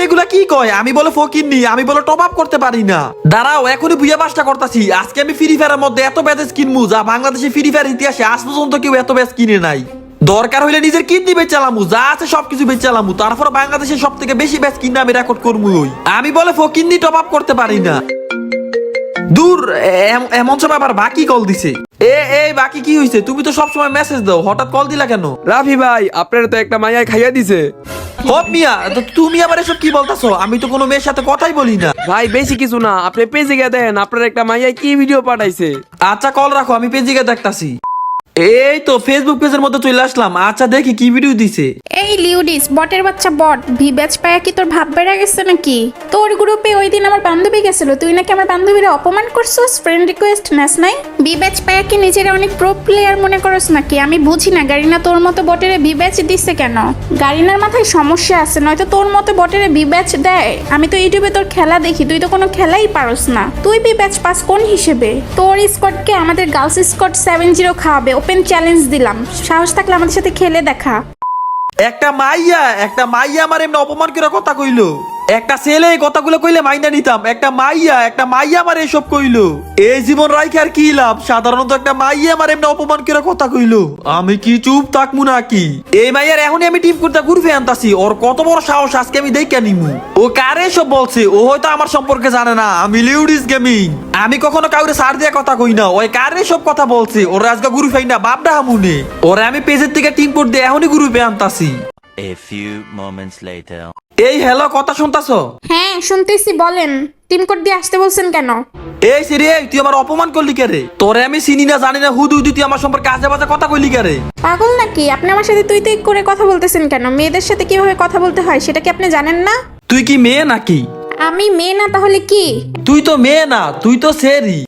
এগুলা কি কয়? আমি বলে ফকিরনি আমি বলে টপ আপ করতে পারি না। দাঁড়াও, এখনই বুঝে পাসটা করতেছি। আজকে আমি ফ্রি ফায়ারের মধ্যে এত কিনবো যা বাংলাদেশে ফ্রি ফায়ার ইতিহাসে আজ পর্যন্ত কেউ এত ব্যাচ কিনে নাই। দরকার হইলে নিজের কিডনি যা আছে সবকিছু তারপর বাংলাদেশের সব থেকে বেশি ব্যাচ কিনে আমি রেকর্ড করব ওই আমি বলে টপ আপ করতে পারি না। দূর, এম- এমন সময় আবার বাকি কল দিছে। এ এই বাকি কি হইছে? তুমি তো সবসময় মেসেজ দাও। হঠাৎ কল দিলা কেন? রাফি ভাই, আপনার তো একটা মাইয়ায় খাইয়া দিছে। হপ মিয়া তো তুমি আবার এসব কি বলতাছো? আমি তো কোনো মেয়ের সাথে কথাই বলি না। ভাই বেশি কিছু না। আপনি পেজে গিয়ে দেখেন আপনার একটা মাইয়া কি ভিডিও পাঠাইছে? আচ্ছা কল রাখো আমি পেজিকে দেখতাছি। এই তো ফেসবুক পেজের মধ্যে চলে আসলাম। আচ্ছা দেখি কি ভিডিও দিছে। এই লিউডিস, বটের বাচ্চা বট, ভি ব্যাচ পায়া কি তোর ভাব বেড়া গেছে নাকি? তোর গ্রুপে ওই দিন আমার বান্ধবী গেছিল, তুই নাকি আমার বান্ধবীরা অপমান করছস? ফ্রেন্ড রিকোয়েস্ট নেস নাই? বি ব্যাচ পায়া কি নিজেরা অনেক প্রো প্লেয়ার মনে করস নাকি? আমি বুঝি না, গাড়িনা তোর মতো বটেরে বি ব্যাচ দিচ্ছে কেন? গাড়িনার মাথায় সমস্যা আছে, নয়তো তোর মতো বটেরে বি ব্যাচ দেয়। আমি তো ইউটিউবে তোর খেলা দেখি, তুই তো কোনো খেলাই পারস না। তুই বি ব্যাচ পাস কোন হিসেবে? তোর স্কটকে আমাদের গার্লস স্কট সেভেন জিরো খাওয়াবে ওপেন চ্যালেঞ্জ দিলাম। সাহস থাকলে আমাদের সাথে খেলে দেখা। একটা মাইয়া একটা মাইয়া আমার এমনি অপমান করে কথা কইলো। একটা ছেলে কথাগুলো কইলে মাইনা নিতাম। একটা মাইয়া একটা মাইয়া আমার এসব কইলো। এই জীবন রাইখে আর কি লাভ? সাধারণত একটা মাইয়া আমার এমনি অপমান করে কথা কইলো। আমি কি চুপ থাকমু নাকি? এই মাইয়ার এখনই আমি টিপ করতে ঘুরফে আনতাছি। ওর কত বড় সাহস, আজকে আমি দেখে নিমু। ও কারে সব বলছে? ও হয়তো আমার সম্পর্কে জানে না। আমি লিউডিস গেমিং। আমি কখনো কাউরে সার দিয়ে কথা কই না। ওই কারে সব কথা বলছে? ওর আজকে গুরু ফাই না বাপডা হামুনে ওরে আমি পেজের থেকে টিম কোড দিয়ে এখনই গ্রুপে আনতাছি। A few moments later. এই হ্যালো কথা শুনতাছ? হ্যাঁ শুনতেছি বলেন। টিম কোড দিয়ে আসতে বলছেন কেন? এই সিরি এই তুই আমার অপমান করলি কে রে? তোরে আমি চিনি না জানি না হুদু হুদু তুই আমার সম্পর্কে আজে বাজে কথা কইলি কে রে? পাগল নাকি? আপনি আমার সাথে তুই তুই করে কথা বলতেছেন কেন? মেয়েদের সাথে কীভাবে কথা বলতে হয় সেটা কি আপনি জানেন না? তুই কি মেয়ে নাকি? আমি মেয়ে না তাহলে কি? তুই তো মেয়ে না তুই তো সেরি।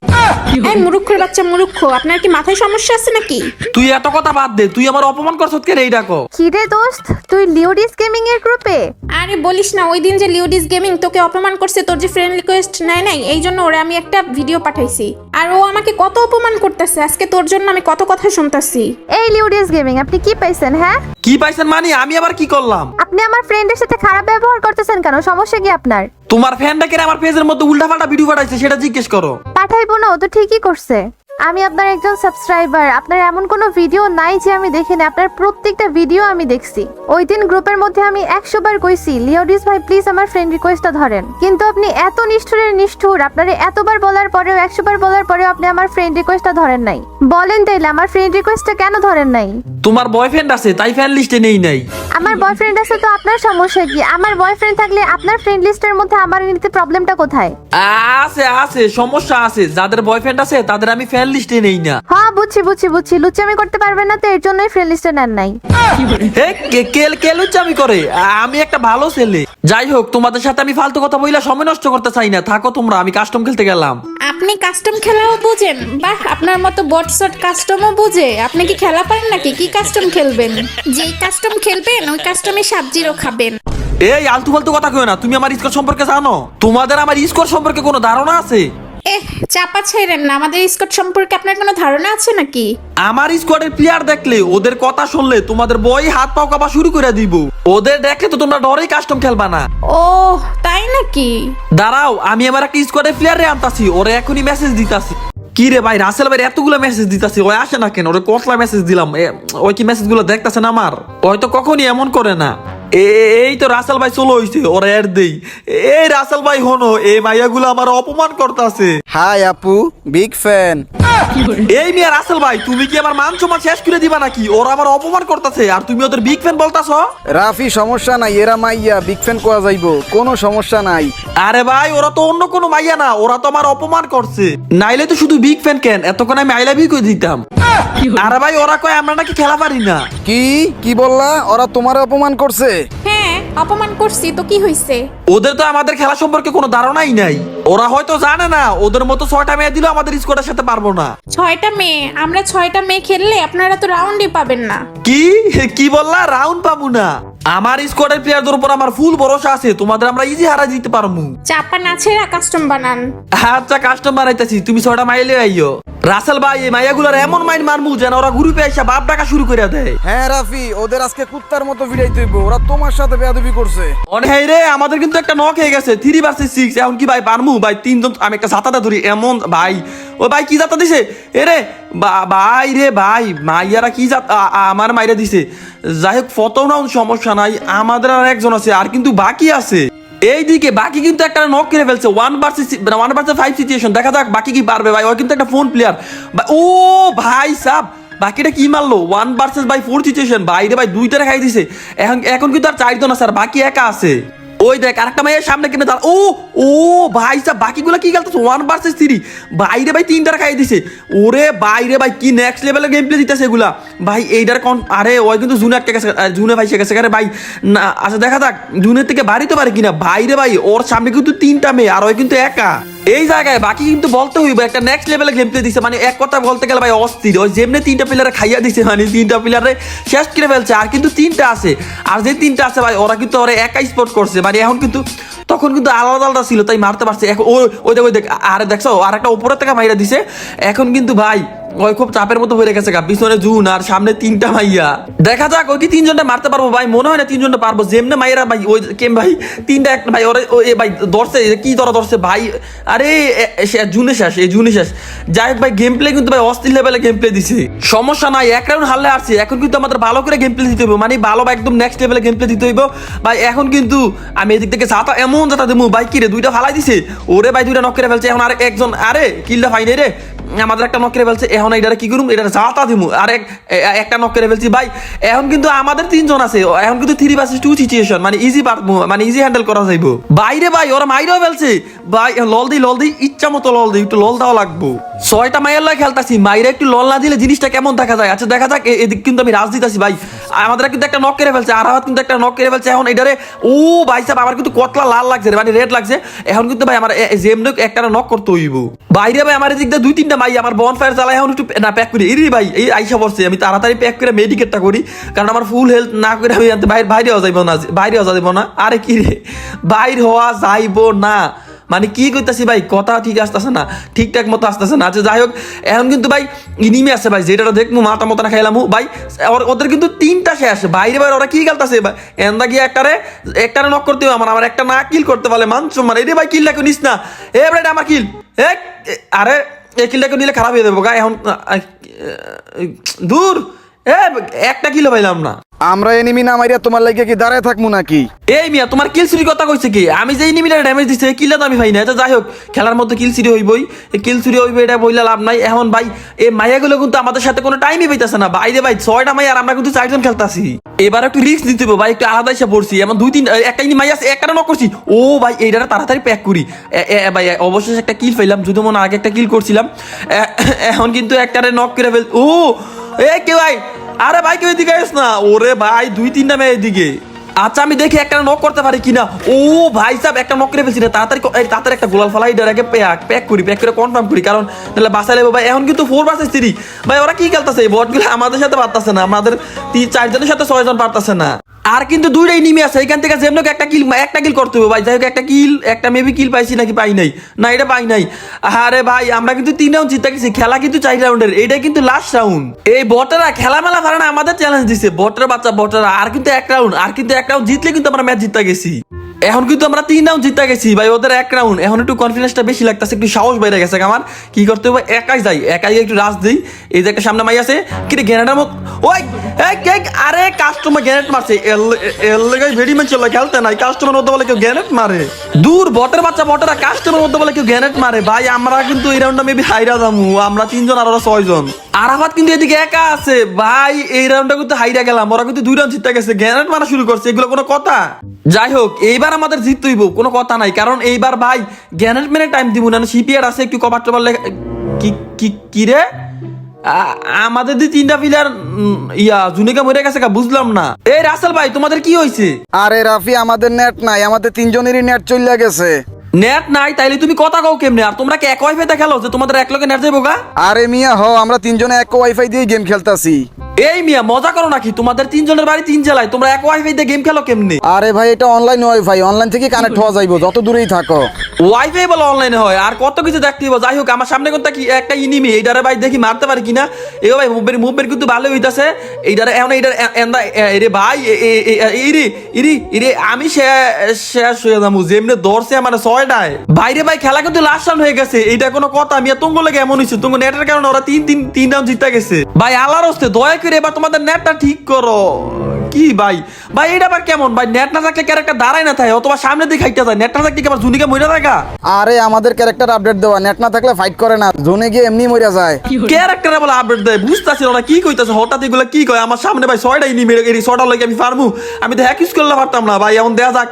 এই মুরুক্ষর বাচ্চা মুরুক্ষ আপনার কি মাথায় সমস্যা আছে নাকি? তুই এত কথা বাদ দে তুই আমার অপমান করছত কে রে এই ডাকো কিরে দোস্ত তুই লিওডিস গেমিং এর গ্রুপে? আরে বলিস না ওই দিন যে লিওডিস গেমিং তোকে অপমান করছে তোর যে ফ্রেন্ড রিকোয়েস্ট নেয় নাই এই জন্য ওরে আমি একটা ভিডিও পাঠাইছি। আর ও আমাকে কত অপমান করতেছে আজকে তোর জন্য আমি কত কথা শুনতাছি। এই লিওডিস গেমিং আপনি কি পাইছেন হ্যাঁ? কি পাইছেন মানে আমি আবার কি করলাম? আপনি আমার ফ্রেন্ডের সাথে খারাপ ব্যবহার করতেছেন কেন? সমস্যা কি আপনার? তোমার ফ্যানটা কেন আমার পেজের মধ্যে উল্টাপাল্টা ভিডিও পাঠাইছে সেটা জিজ্ঞেস করো। পাঠাইবো না, ও তো ঠিকই করছে। আমি আপনার একজন সাবস্ক্রাইবার আপনার এমন কোনো ভিডিও নাই যে আমি দেখিনি। আপনার প্রত্যেকটা ভিডিও আমি দেখছি। ওই দিন গ্রুপের মধ্যে আমি একশো বার কইছি লিওডিস ভাই প্লিজ আমার ফ্রেন্ড রিকোয়েস্টটা ধরেন। কিন্তু আপনি এত নিষ্ঠুরের নিষ্ঠুর আপনার এতবার বলার পরেও একশো বার বলার পরেও আপনি আমার ফ্রেন্ড রিকোয়েস্টটা ধরেন নাই। বলেন তাইলে আমার ফ্রেন্ড রিকোয়েস্টটা কেন ধরেন নাই? তোমার বয়ফ্রেন্ড আছে তাই ফ্যান লিস্টে নেই নাই। আমার বয়ফ্রেন্ড আছে তো আপনার সমস্যা কি? আমার বয়ফ্রেন্ড থাকলে আপনার ফ্রেন্ড লিস্টের মধ্যে আমার নিতে প্রবলেমটা কোথায়? আছে আছে সমস্যা আছে। যাদের বয়ফ্রেন্ড আছে তাদের আমি ফ্যান লিস্টে নেই না। হ্যাঁ বুঝছি বুঝছি বুঝছি। লুচামি করতে পারবেন না তো এর জন্যই ফ্রেন্ড লিস্টে নেন নাই। হে, কে- কে কে লুচ্চামি করে? আমি একটা ভালো ছেলে। যাই হোক তোমাদের সাথে আমি ফালতু কথা বইলা সময় নষ্ট করতে চাই না। থাকো তোমরা আমি কাস্টম খেলতে গেলাম। আপনি কাস্টম খেলাও বোঝেন। বাহ আপনার মতো বটসট কাস্টমও বোঝে। আপনি কি খেলা পারেন নাকি? কি কাস্টম খেলবেন? যেই কাস্টম খেলবেন ওই কাস্টমে সাবজিরো খাবেন। এই আলতু ফালতু কথা কই না। তুমি আমার স্কোর সম্পর্কে জানো? তোমাদের আমার স্কোর সম্পর্কে কোনো ধারণা আছে? এহ চাপা না। আমাদের স্কট সম্পর্কে আপনার কোনো ধারণা আছে নাকি? আমার স্কোয়াডের প্লেয়ার দেখলে ওদের কথা শুনলে তোমাদের বই হাত পাও কাপা শুরু করে দিব। ওদের দেখলে তো তোমরা ডরেই কাস্টম খেলবা না। ও তাই নাকি? দাঁড়াও আমি আমার একটা স্কোয়াডের প্লেয়ারে আনতাছি। ওরে এখনই মেসেজ দিতাছি। কি রে ভাই রাসেল ভাই এতগুলো মেসেজ দিতাছি ওই আসে না কেন? ওরে কতলা মেসেজ দিলাম? এ, ওই কি মেসেজগুলো দেখতেছে না আমার? ওই তো কখনই এমন করে না। এই তো রাসেল ভাই চলো হইছে ওরা এর দেই। এই রাসেল ভাই হনো এই মাইয়াগুলো আমার অপমান করতেছে। হাই আপু বিগ ফ্যান। এই মিয়া রাসেল ভাই তুমি কি আমার মান সম্মান শেষ করে দিবা নাকি? ওরা আমার অপমান করতেছে আর তুমি ওদের বিগ ফ্যান বলতাছ? রাফি সমস্যা নাই এরা মাইয়া বিগ ফ্যান কোয়া যাইবো কোনো সমস্যা নাই। আরে ভাই ওরা তো অন্য কোনো মাইয়া না ওরা তো আমার অপমান করছে। নাইলে তো শুধু বিগ ফ্যান কেন এতক্ষণ আমি আই লাভ ইউ করে দিতাম আরে ভাই ওরা কয় আমরা নাকি খেলা পারি না। কি? কি বললা? ওরা তোমার অপমান করছে? হ্যাঁ অপমান করছি তো কি হইছে? ওদের তো আমাদের খেলা সম্পর্কে কোনো ধারণাই নাই। ওরা হয়তো জানে না ওদের মতো ছয়টা মেয়ে দিলেও আমাদের স্কোয়াডের সাথে পারব না। ছয়টা মেয়ে আমরা ছয়টা মেয়ে খেললে আপনারা তো রাউন্ডই পাবেন না। কি? কি বললা? রাউন্ড পাবো না। আমার স্কোয়াডের প্লেয়ারদের উপর আমার ফুল ভরসা আছে তোমাদের আমরা ইজি হারা দিতে পারব। চাপা না ছেড়া কাস্টম বানান। আচ্ছা কাস্টমার আইতাছি তুমি ছয়টা মাইলে আইও রাসেল ভাই এই মাইয়াগুলার এমন মাইন মারমু যেন ওরা গ্রুপে এসে বাপ ডাকা শুরু করে দেয়। হ্যাঁ রাফি ওদের আজকে কুত্তার মতো ভিড়াই তুইব ওরা তোমার সাথে বেয়াদবি করছে। অনেক রে আমাদের কিন্তু একটা নক হয়ে গেছে থ্রি ভার্সেস সিক্স এখন কি ভাই পারমু? ভাই তিনজন আমি একটা জাতাটা ধরি, এমন ভাই। ও ভাই, কি জাতা দিছে? এ রে ভাই রে ভাই, মাইয়ারা কি জাত আমার মাইরা দিছে। যাই হোক ফত রাউন্ড সমস্যা নাই। আমাদের আর একজন আছে, আর কিন্তু বাকি আছে। এইদিকে বাকি কিন্তু একটা নক করে ফেলছে one versus one versus five situation দেখা যাক, বাকি কি পারবে ভাই। ও কিন্তু একটা ফোন প্লেয়ার ও ভাই সাব, বাকিটা কি মারলো? One versus by four situation বাইরে ভাই, দুইটা খাই দিছে। এখন এখন কিন্তু আর চারজন আছে, আর বাকি একা আছে। ওই দেখ, আরেকটা মেয়ের সামনে কিনে দাঁড়া ও ও, ভাই সাহ বাকিগুলো কি খেলতেছে ওয়ান ভার্সেস থ্রি বাইরে ভাই তিনটার খাই দিছে। ওরে বাইরে ভাই, কি নেক্সট লেভেলের গেম প্লে দিতেছে এগুলা। ভাই, এইটার কন আরে, ওই কিন্তু জুনে আটকে গেছে জুনে ভাই শেখেছে আরে ভাই, না আচ্ছা দেখা যাক, জুনের থেকে বাড়িতে পারে কিনা। বাইরে ভাই, ওর সামনে কিন্তু তিনটা মেয়ে, আর ওই কিন্তু একা। এই জায়গায় বাকি কিন্তু বলতে হইব, একটা নেক্সট লেভেলে প্লে দিছে। মানে এক কথা বলতে গেলে ভাই অস্থির। ওই যেমনি তিনটা প্লেয়ারে খাইয়া দিছে মানে তিনটা প্লেয়ারে শেষ করে ফেলছে, আর কিন্তু তিনটা আছে। আর যে তিনটা আছে ভাই, ওরা কিন্তু ওরা একাই স্পট করছে। মানে এখন কিন্তু, তখন কিন্তু আলাদা আলাদা ছিল, তাই মারতে পারছে। এখন ওই দেখ ওই দেখ, আরে দেখছ আর একটা উপরের থেকে মাইরা দিছে। এখন কিন্তু ভাই ওই খুব চাপের মতো হয়ে গেছে গা, পিছনে জুন আর সামনে তিনটা মাইয়া। দেখা যাক, ওই কি তিনজনটা মারতে পারব ভাই? মনে হয় না তিনজনটা পারব। যেমনে ভাই, ওই কেম ভাই, তিনটা একটা ভাই, ওরে ভাই, ধরছে কি ধরা ধরছে ভাই? আরে জুনে শেষ এই জুনে শেষ। যাই ভাই গেম প্লে কিন্তু ভাই অস্থির লেভেলে গেম প্লে দিছে। সমস্যা নাই, এক রাউন্ড হারলে আসছে এখন কিন্তু আমাদের ভালো করে গেম প্লে দিতে হবে মানে ভালো বা একদম নেক্সট লেভেলে গেম প্লে দিতে হইব। ভাই, এখন কিন্তু আমি এদিক থেকে যাতা, এমন যাতা দেবো। ভাই, কি রে, দুইটা ফালাই দিছে? ওরে ভাই, দুইটা নক করে ফেলছে। এখন আর একজন আরে, কিলটা ফাইনে রে। আমাদের একটা নক করে ফেলছে, এখন এটারে কি করুম? এটা যাতা দিমু। আর এক একটা নক করে ফেলছি, ভাই, এখন কিন্তু আমাদের তিনজন আছে এখন কিন্তু থ্রি ভার্সেস টু সিচুয়েশন মানে ইজি মানে ইজি হ্যান্ডেল করা যাইবো। বাইরে, ভাই, ওরা মাইরেও ফেলছে। ভাই, লল দিই লল দিই ইচ্ছা মতো লল দিই একটু লল দেওয়া লাগবো। ছয়টা মাইয়ের লয় খেলতাছি, মাইরে একটু লল না দিলে জিনিসটা কেমন দেখা যায়? আচ্ছা দেখা যাক এদিক কিন্তু আমি রাজ দিতাছি, ভাই। আমাদের কিন্তু একটা নক করে ফেলছে আর কিন্তু একটা নক করে ফেলছে, এখন এটারে ও, ভাই সাহেব, আমার কিন্তু কতলা লাল লাগছে মানে রেড লাগছে। এখন কিন্তু, ভাই, আমার যেমনি একটা নক করতে হইব। বাইরে ভাই আমার এদিক দিয়ে দুই, তিনটা ভাই আমার বন ফায়ার জ্বালায় এখন একটু না প্যাক করি। এই ভাই, এই আইসা পড়ছে, আমি তাড়াতাড়ি প্যাক করে মেডিকেটটা করি, কারণ আমার ফুল হেলথ না করে আমি বাইরে বাইরে হওয়া যাইব না, বাইরে হওয়া যাইব না। আরে কি রে, বাইর হওয়া যাইব না। মানে কি কইতাছি ভাই, কথা ঠিক আসতেছে না, ঠিকঠাক মতো আসতেছে না। আচ্ছা যাই হোক, এখন কিন্তু ভাই ইনিমি আছে ভাই, যেটা দেখব মাথা মতো না খাইলাম। ভাই ওদের কিন্তু তিনটা খেয়ে শেষ। বাইরে বাইরে ওরা কি খেলতেছে? এন্দা গিয়ে একটারে একটারে নক করতে হবে আমার আমার একটা না কিল করতে পারলে মান সম্মান। এই রে ভাই কিল লাগো নিস না। এ ভাই আমার কিল এ এ, আরে এই কিলটাকে নিলে খারাপ হয়ে দেবো গা এখন দূর। এ একটা কিলো পাইলাম না। আমরা এনিমি না মাইরা তোমার লাগে কি দাঁড়ায় থাকব নাকি? এই মিয়া তোমার কিল সিরি কথা কইছে কি? আমি যে ইনিমিটার ড্যামেজ দিছে তো আমি পাই না এটা যাই হোক খেলার মধ্যে কিল সিরি হইবই। কিল সিরি হইবে এটা বইলা লাভ নাই। এখন ভাই এই মাইয়াগুলো কিন্তু আমাদের সাথে কোনো টাইমই পাইতাছে না। ভাই ছয়টা আর আমরা কিন্তু চারজন খেলতাছি। এবার একটু রিস্ক দিতে হবে ভাই একটু আলাদা এসে পড়ছি। এমন দুই তিন একটা ইনি মাই আছে একটা নক করছি। ও ভাই এইটা তাড়াতাড়ি প্যাক করি। ভাই অবশেষে একটা কিল পাইলাম। যদি মনে আগে একটা কিল করছিলাম। এখন কিন্তু একটারে নক করে ফেল ও! কে ভাই? আরে ভাই, কেউ এদিকে আস না। ওরে ভাই, দুই তিনটা মেয়ে এদিকে। আচ্ছা আমি দেখি একটা নক করতে পারি কিনা। ও ভাই সাহেব, একটা নক করে ফেলছি না তাড়াতাড়ি তাড়াতাড়ি একটা গোলাল ফালাই এটার প্যাক প্যাক করি প্যাক করে কনফার্ম করি। কারণ, তাহলে বাসা লেবো ভাই, এখন কিন্তু ফোর ভার্সেস থ্রি ভাই, ওরা কি খেলতেছে? এই বটগুলো আমাদের সাথে পারতেছে না। আমাদের তিন চারজনের সাথে ছয়জন পারতেছে না। আর কিন্তু দুইটাই নিমে আছে, এখান থেকে যেমন একটা কিল একটা কিল করতে হবে ভাই যাই হোক একটা কিল একটা মেবি কিল পাইছি নাকি পাই নাই। না, এটা পাই নাই। আরে ভাই, আমরা কিন্তু তিন রাউন্ড জিতে গেছি, খেলা কিন্তু চার রাউন্ডের এটা কিন্তু লাস্ট রাউন্ড এই বটরা খেলা মেলা ভাড়া আমাদের চ্যালেঞ্জ দিছে, বটরা বাচ্চা, বটরা, আর কিন্তু এক রাউন্ড আর কিন্তু এক রাউন্ড জিতলে কিন্তু আমরা ম্যাচ জিতে গেছি। এখন কিন্তু আমরা তিন রাউন্ড জিতে গেছি। ভাই, ওদের এক রাউন্ড এখন একটু কনফিডেন্সটা বেশি লাগতেছে, একটু সাহস বেড়ে গেছে। আমার কি করতে হবে? একাই যাই। একাই একটু রাস দিই। এই যে একটা সামনে মাই আছে। কি রে গ্যানেটার মত ওই আরে কাস্টমার গ্যানেট মারছে। এল- লেগাই ভেরি ম্যাচ চলে, খেলতে নাই। কাস্টমার মধ্যে বলে কেউ গ্যানেট মারে। দূর বটের বাচ্চা বটেরা কাস্টমার মধ্যে বলে কেউ গ্যানেট মারে। ভাই, আমরা কিন্তু এই রাউন্ডটা মেবি হাইরা যামু। আমরা তিনজন আর ওরা ছয়জন। আরাফাত কিন্তু এদিকে একা আছে। ভাই, এই রাউন্ডটা কিন্তু হাইরা গেলাম। ওরা কিন্তু দুই রাউন্ড জিতে গেছে। গ্যানেট মারা শুরু করছে। এগুলো কোনো কথা? যাই হোক, এইবার আমাদের জিততে হইব কোনো কথা নাই। কারণ এইবার ভাই, গ্যানেট মেনে টাইম দিব না। সিপিআর আছে, একটু কভার টভার কি কি কি রে? আমাদের যে তিনটা প্লেয়ার ইয়া, জুনিকা মরে গেছে কা বুঝলাম না। এই রাসেল ভাই, তোমাদের কি হয়েছে আরে রাফি, আমাদের নেট নাই। আমাদের তিনজনেরই নেট চলে গেছে। নেট নাই তাইলে তুমি কথা কও কেমনে? আর তোমরা কি এক ওয়াইফাইতে খেলো যে তোমাদের এক লগে নেট যাইবো গা? আরে মিয়া হ আমরা তিনজনে এক ওয়াইফাই দিয়ে গেম খেলতাছি। এই মিয়া মজা করো নাকি? তোমাদের তিনজনের বাড়ি তিন জেলায় তোমরা এক ওয়াইফাই দিয়ে গেম খেলো কেমনে? আরে ভাই এটা অনলাইন ওয়াইফাই অনলাইন থেকে কানেক্ট হওয়া যাইবো যত দূরেই থাকো। ওয়াইফাই বলে অনলাইনে হয় আর কত কিছু দেখতে হইব। যাই হোক আমার সামনে কোনটা কি? একটা ইনিমি এই এইটারে ভাই দেখি মারতে পারি কিনা? এ ভাই মুভের মুভের কিন্তু ভালো হইতাছে। এইটারে এখন এইটার এন্দা এরে ভাই ইরি ইরি ইরি আমি শেষ হয়ে যাব যেমনি ধরছে আমার ছয়টায় বাইরে ভাই খেলা কিন্তু লাস্ট রান হয়ে গেছে। এইটা কোনো কথা। আমি তুঙ্গ লাগে এমন হয়েছে। তুঙ্গ নেটের কারণে ওরা তিন তিন তিন রাউন্ড জিতা গেছে। ভাই, আল্লাহর হস্তে দয়া করে এবার তোমাদের নেটটা ঠিক করো। কি ভাই? ভাই এটা আবার কেমন? ভাই নেট না থাকলে ক্যারেক্টার দাঁড়ায় না থাকে অথবা সামনে দিকে হাইটা যায়। নেট না থাকলে কি আবার জুনিকে মরে থাকা? আরে আমাদের ক্যারেক্টার আপডেট দেওয়া। নেট না থাকলে ফাইট করে না। জোনে গিয়ে এমনি মরিয়া যায়। ক্যারেক্টার বলে আপডেট দেয় বুঝতেছি না ওরা কি কইতাছে হঠাৎ এগুলো কি কয়? আমার সামনে ভাই ছয়টাই নি মেরে এই ছয়টা লগে আমি পারমু আমি তো হ্যাক ইউজ করলে পারতাম না ভাই এমন দেয়া যাক।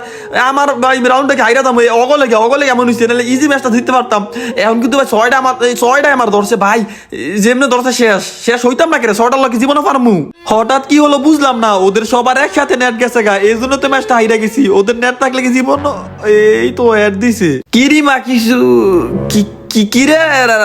আমার ভাই রাউন্ড থেকে হাইরা দাম অগলে অগলে এমন হইছে নাহলে ইজি ম্যাচটা জিততে পারতাম। এখন কিন্তু ভাই ছয়টা আমার এই ছয়টাই আমার ধরছে ভাই যেমনি ধরছে শেষ। শেষ হইতাম না কেন ছয়টার লগে জীবনে পারমু হঠাৎ কি হলো বুঝলাম না, ওদের সবার একসাথে নেট গেছে গা, এই জন্য তো ম্যাচটা হাইরা গেছি। ওদের নেট থাকলে কি জীবন? এই তো অ্যাড দিছে। কিরিমা কিছু কি কি কি রে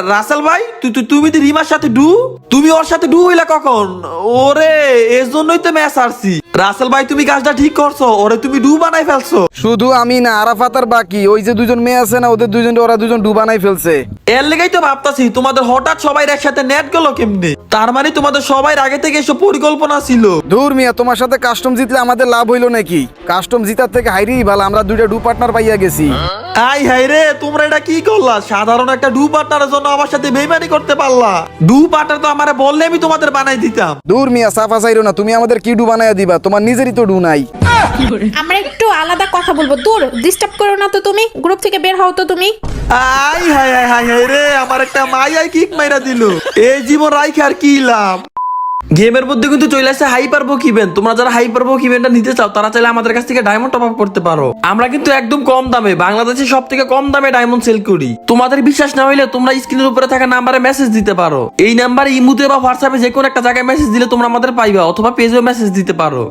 রাসেল ভাই তুই তুই- তুমি রিমার সাথে ডু? তুমি ওর সাথে ডু হইলা কখন? ওরে এর জন্যই তো ম্যাচ হারছি। রাসেল ভাই তুমি কাজটা ঠিক করছ ওরে তুমি ডু বানাই ফেলছো। শুধু আমি না আরাফাত আর বাকি ওই যে দুজন মেয়ে আছে না ওদের দুজন ওরা দুজন ডুবানাই ফেলছে। এর লেগেই তো ভাবতাছি তোমাদের হঠাৎ সবাই একসাথে নেট গেল কেমনে? তার মানে তোমাদের সবাই আগে থেকে এসব পরিকল্পনা ছিল। দূর মিয়া তোমার সাথে কাস্টম জিতলে আমাদের লাভ হইল নাকি? কাস্টম জিতার থেকে হাইরি ভালো আমরা দুইটা ডু পার্টনার পাইয়া গেছি। আই হাই রে তোমরা এটা কি করলা? সাধারণ একটা ডু পার্টনারের জন্য আমার সাথে বেইমানি করতে পারলা। ডু পার্টনার তো আমারে বললে আমি তোমাদের বানাই দিতাম। দূর মিয়া সাফা চাইরো না তুমি আমাদের কি ডু বানাইয়া দিবা? তোমার নিজেরই তো ডু নাই। আমরা একটু আলাদা কথা বলব। দূর ডিস্টার্ব করো না তো তুমি। গ্রুপ থেকে বের হও তো তুমি। আই হাই হাই হাই হাই রে আমার একটা মাইয়াই কিক মাইরা দিল। এই জীবন রাইখে আর কি লাভ? গেমের মধ্যে কিন্তু চলে আসছে হাইপার বুক ইভেন্ট তোমরা যারা হাই পারব বুক ইভেন্টটা নিতে চাও, তারা চাইলে আমাদের কাছ থেকে ডায়মন্ড টপ আপ করতে পারো। আমরা কিন্তু একদম কম দামে, বাংলাদেশে সব থেকে কম দামে ডায়মন্ড সেল করি। তোমাদের বিশ্বাস না হইলে তোমরা স্ক্রিনের উপরে থাকা নাম্বারে মেসেজ দিতে পারো। এই নাম্বারে ইমুতে বা হোয়াটসঅ্যাপে যে কোনো একটা জায়গায় মেসেজ দিলে তোমরা আমাদের পাইবা, অথবা পেজেও মেসেজ দিতে পারো।